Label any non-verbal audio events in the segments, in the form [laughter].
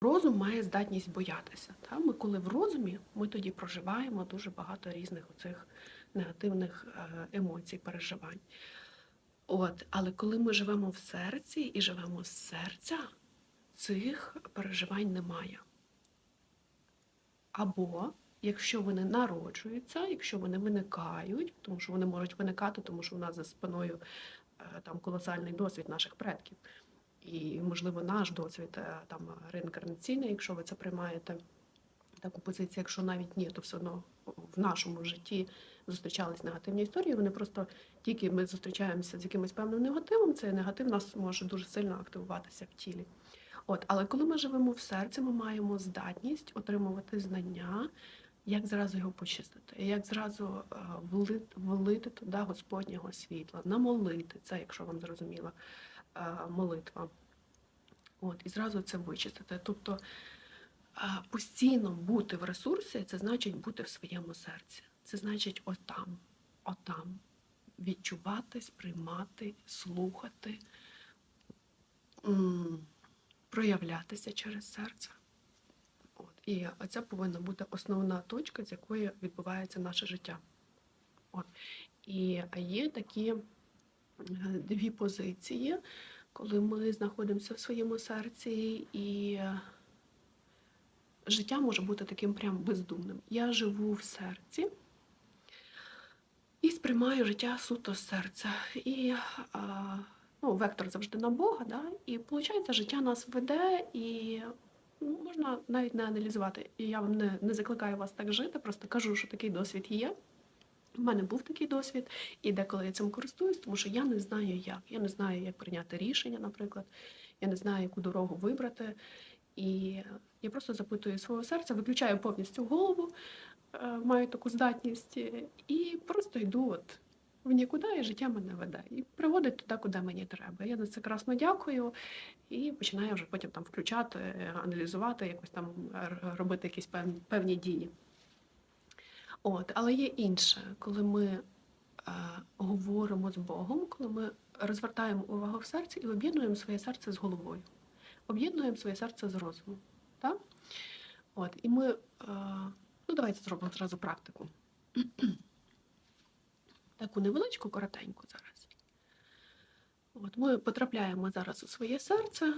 Розум має здатність боятися. Та? Ми коли в розумі, ми тоді проживаємо дуже багато різних оцих негативних е, емоцій, переживань. От, але коли ми живемо в серці і живемо з серця, цих переживань немає. Або якщо вони народжуються, якщо вони виникають, тому що вони можуть виникати, тому що у нас за спиною е, там колосальний досвід наших предків. І, можливо, наш досвід е, там реінкарнаційний, якщо ви це приймаєте таку позицію, якщо навіть ні, то все одно в нашому житті зустрічались негативні історії. Вони просто тільки ми зустрічаємося з якимось певним негативом, цей негатив нас може дуже сильно активуватися в тілі. От, але коли ми живемо в серці, ми маємо здатність отримувати знання, як зразу його почистити, як зразу е, влити, туди Господнього світла, намолити це, якщо вам зрозуміла е, молитва. От, і зразу це вичистити. Тобто постійно бути в ресурсі, це значить бути в своєму серці. Це значить отам, отам. Відчувати, сприймати, слухати, проявлятися через серце. От. І це повинна бути основна точка, з якої відбувається наше життя. От. І є такі е, дві позиції, коли ми знаходимося в своєму серці, і е, життя може бути таким прям бездумним. Я живу в серці і сприймаю життя суто з серця. І а, ну, вектор завжди на Бога, да? і виходить, життя нас веде, і ну, можна навіть не аналізувати. І я вам не, не закликаю вас так жити, просто кажу, що такий досвід є. У мене був такий досвід, і деколи я цим користуюсь, тому що я не знаю як. Я не знаю, як прийняти рішення, наприклад. Я не знаю, яку дорогу вибрати. І я просто запитую свого серця, виключаю повністю голову, е, маю таку здатність, е, і просто йду от в нікуди, і життя мене веде. І приводить туди, куди мені треба. Я за це красно дякую і починаю вже потім там включати, е, аналізувати, якось там робити якісь певні дії. От, але є інше, коли ми е, говоримо з Богом, коли ми розвертаємо увагу в серці і об'єднуємо своє серце з головою, об'єднуємо своє серце з розумом. Так? От, і ми, е, ну давайте зробимо зразу практику. [clears throat] Таку невеличку, коротеньку зараз. От, ми потрапляємо зараз у своє серце,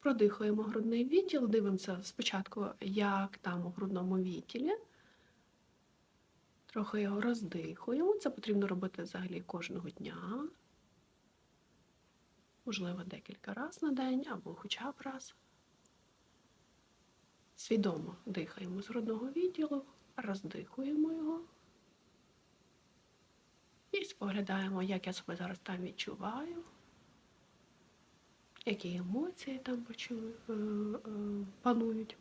продихуємо грудний відділ, дивимося спочатку, як там у грудному відділі. Трохи його роздихуємо. Це потрібно робити взагалі кожного дня. Можливо, декілька разів на день або хоча б раз. Свідомо дихаємо з грудного відділу, роздихуємо його. І споглядаємо, як я себе зараз там відчуваю, які емоції там е, е, панують.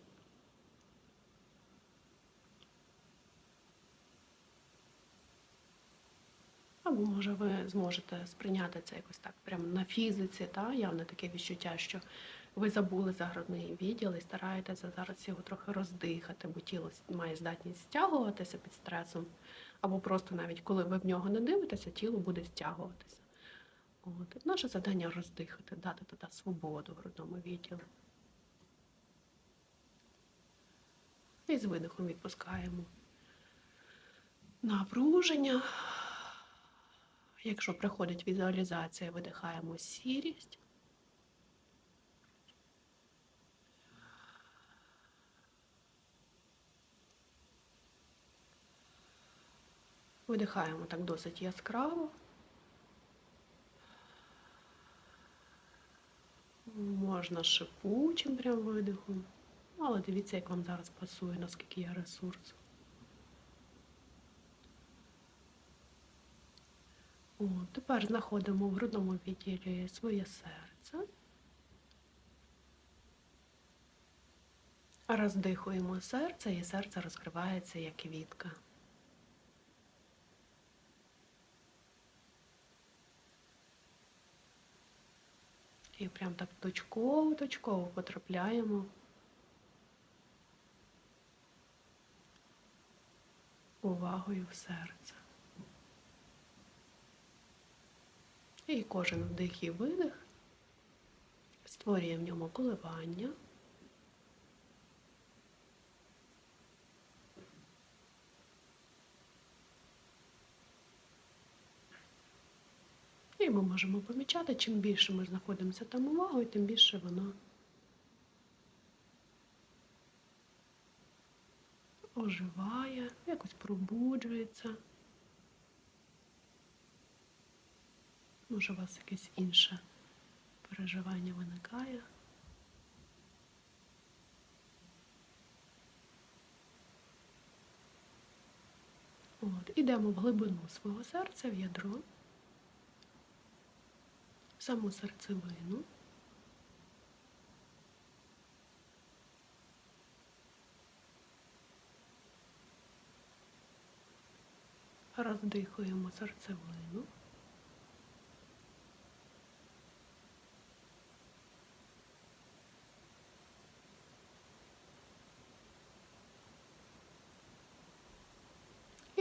Або, може, ви зможете сприйняти це якось так, прямо на фізиці, та? явне таке відчуття, що ви забули за грудний відділ і стараєтеся зараз його трохи роздихати, бо тіло має здатність стягуватися під стресом, або просто навіть коли ви в нього не дивитеся, тіло буде стягуватися. От. Наше завдання роздихати, дати туди свободу грудному відділу. І з видихом відпускаємо напруження. Якщо приходить візуалізація, видихаємо сірість. Видихаємо так досить яскраво. Можна шипучим прям видихом. Але дивіться, як вам зараз пасує, наскільки є ресурс. О, тепер знаходимо в грудному відділі своє серце. Роздихуємо серце, і серце розкривається як квітка. І прям так точково-точково потрапляємо увагою в серце. І кожен вдих і видих створює в ньому коливання. І ми можемо помічати, чим більше ми знаходимося там увагою, тим більше воно оживає, якось пробуджується. Може, у вас якесь інше переживання виникає. От, ідемо в глибину свого серця, в ядро, в саму серцевину. Роздихуємо серцевину.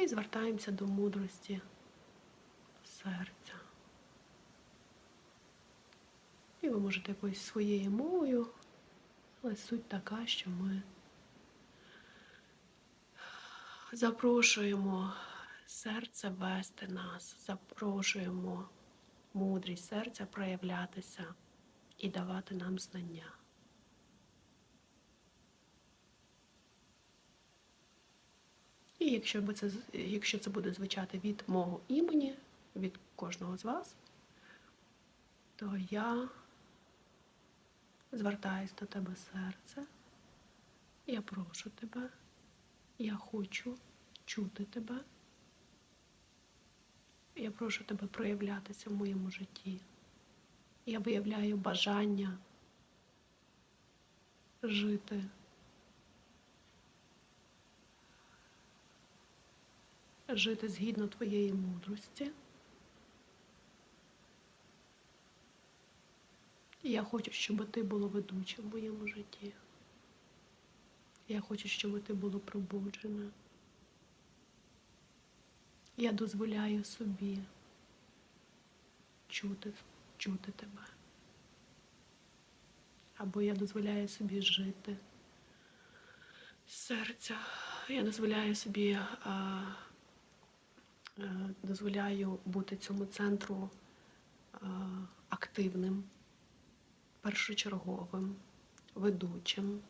І звертаємося до мудрості серця. І ви можете якоюсь своєю мовою, але суть така, що ми запрошуємо серце вести нас, запрошуємо мудрість серця проявлятися і давати нам знання. Якщо, би це, якщо це буде звучати від мого імені, від кожного з вас, то я звертаюсь до тебе серце. Я прошу тебе, я хочу чути тебе. Я прошу тебе проявлятися в моєму житті. Я виявляю бажання жити жити згідно твоєї мудрості. Я хочу, щоб ти було ведучим в моєму житті. Я хочу, щоб ти було пробуджене. Я дозволяю собі чути, чути тебе. Або я дозволяю собі жити з серця. Я дозволяю собі а, дозволяю бути цьому центру е, активним, першочерговим, ведучим.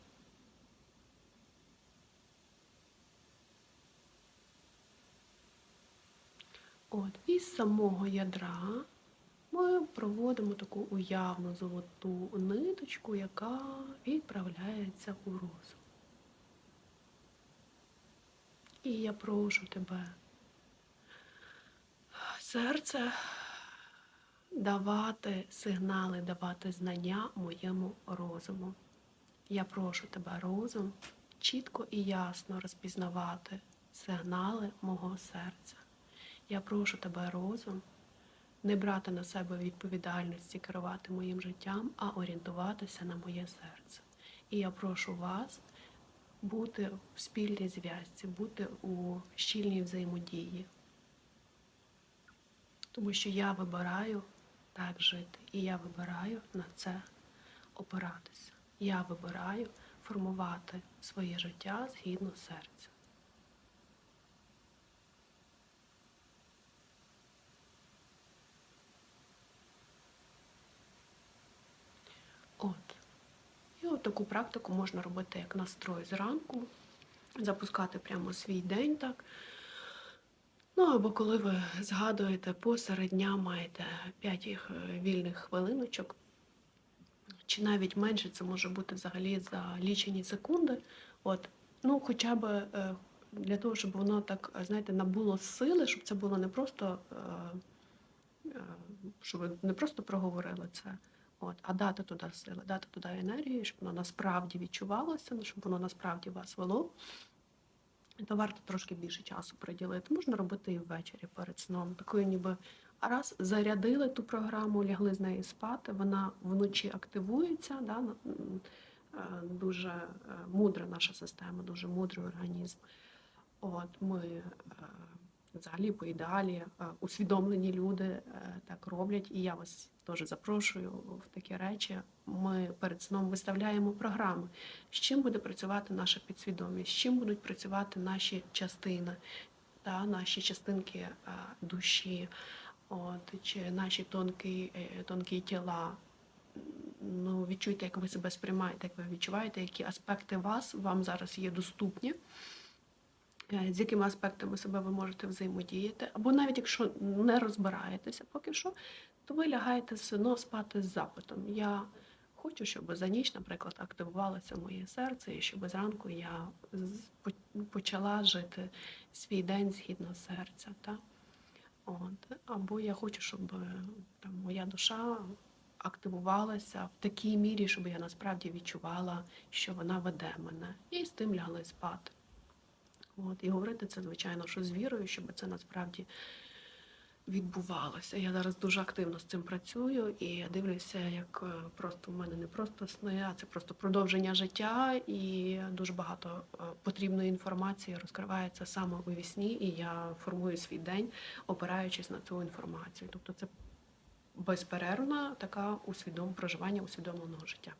От, і з самого ядра ми проводимо таку уявну золоту ниточку, яка відправляється у розум. І я прошу тебе, серце, давати сигнали, давати знання моєму розуму. Я прошу тебе, розум, чітко і ясно розпізнавати сигнали мого серця. Я прошу тебе, розум, не брати на себе відповідальності керувати моїм життям, а орієнтуватися на моє серце. І я прошу вас бути в спільній зв'язці, бути у щільній взаємодії. Тому що я вибираю так жити, і я вибираю на це опиратися. Я вибираю формувати своє життя згідно серця. От. І от таку практику можна робити як настрой зранку, запускати прямо свій день так. Ну або коли ви згадуєте посеред дня, маєте 5 їх, е, вільних хвилиночок, чи навіть менше, це може бути взагалі за лічені секунди. От, ну, хоча б е, для того, щоб воно так, знаєте, набуло сили, щоб це було не просто, е, щоб ви не просто проговорили це, от, а дати туди сили, дати туди енергію, щоб воно насправді відчувалося, щоб воно насправді вас вело. То варто трошки більше часу приділити. Можна робити і ввечері перед сном. Такою ніби раз зарядили ту програму, лягли з нею спати, вона вночі активується. Да? е, Дуже е, мудра наша система, дуже мудрий організм. От ми е, взагалі по ідеалі е, усвідомлені люди е, так роблять, і я вас теж запрошую в такі речі. Ми перед сном виставляємо програми, з чим буде працювати наша підсвідомість, з чим будуть працювати наші частини, та, наші частинки е, душі. От, чи наші тонкі, тонкі тіла. Ну, відчуйте, як ви себе сприймаєте, як ви відчуваєте, які аспекти вас вам зараз є доступні, з якими аспектами себе ви можете взаємодіяти. Або навіть якщо не розбираєтеся поки що, то ви лягаєте все одно спати з запитом. Я хочу, щоб за ніч, наприклад, активувалося моє серце, і щоб зранку я почала жити свій день згідно серця. Та? От. Або я хочу, щоб е, там, моя душа активувалася в такій мірі, щоб я насправді відчувала, що вона веде мене, і з тим лягли спати. От. І говорити це, звичайно, що з вірою, щоб це насправді відбувалося. Я зараз дуже активно з цим працюю і я дивлюся, як е, просто в мене не просто сни, а це просто продовження життя, і дуже багато е, потрібної інформації розкривається саме у вісні, і я формую свій день, опираючись на цю інформацію. Тобто це безперервна така усвідом проживання усвідомленого життя.